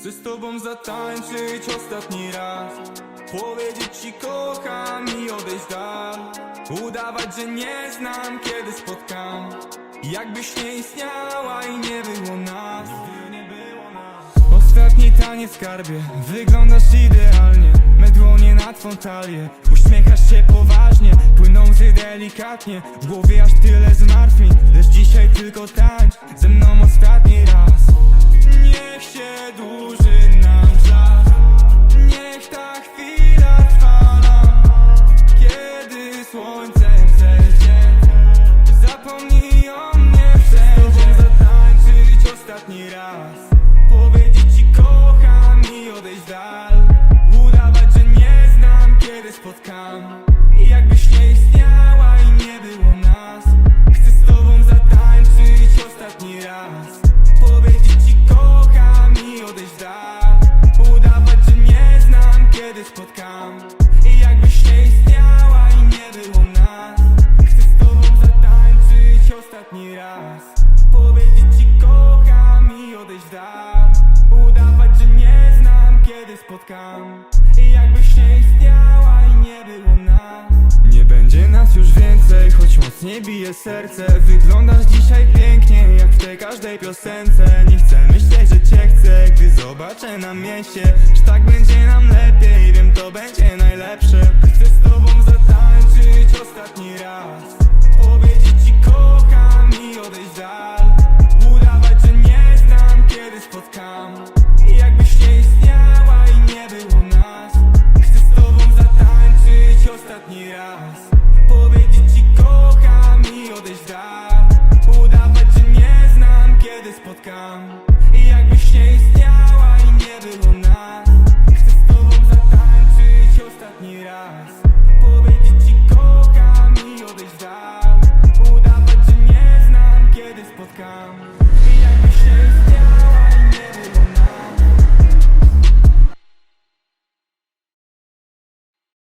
Chcę z tobą zatańczyć ostatni raz. Powiedzieć ci kocham i odejść dal Udawać, że nie znam kiedy spotkam. Jakbyś nie istniała i nie było nas. Ostatni taniec skarbie. Wyglądasz idealnie. Me dłonie na twą talię. Uśmiechasz się poważnie. Płyną łzy delikatnie. W głowie aż tyle zmartwień. Lecz dzisiaj tylko tańcz Ze mną spotkam I jakbyś nie istniała i nie było nas Chcę z tobą zatańczyć ostatni raz. Powiedzieć ci kocham i odejść dal Udawać, że nie znam kiedy spotkam. I jakbyś nie istniała i nie było nas Chcę z tobą zatańczyć ostatni raz. Powiedzieć ci kocham i odejść dal Udawać, że nie znam kiedy spotkam. I jakbyś nie istniała nie było nas. Nie będzie nas już więcej, choć mocniej bije serce. Wyglądasz dzisiaj pięknie, jak w tej każdej piosence. Nie chcę myśleć, że cię chcę, gdy zobaczę na mieście Że tak będzie nam lepiej, wiem to będzie najlepsze. Chcę z tobą zatańczyć ostatni raz. Powiedzieć ci kocham i odejść w Udawać, że nie znam kiedy spotkam. I jakbyś nie istniała i nie było nas. Chcę z tobą zatańczyć ostatni raz. Powiedzieć ci kocham i odejść w Udawać, że nie znam kiedy spotkam.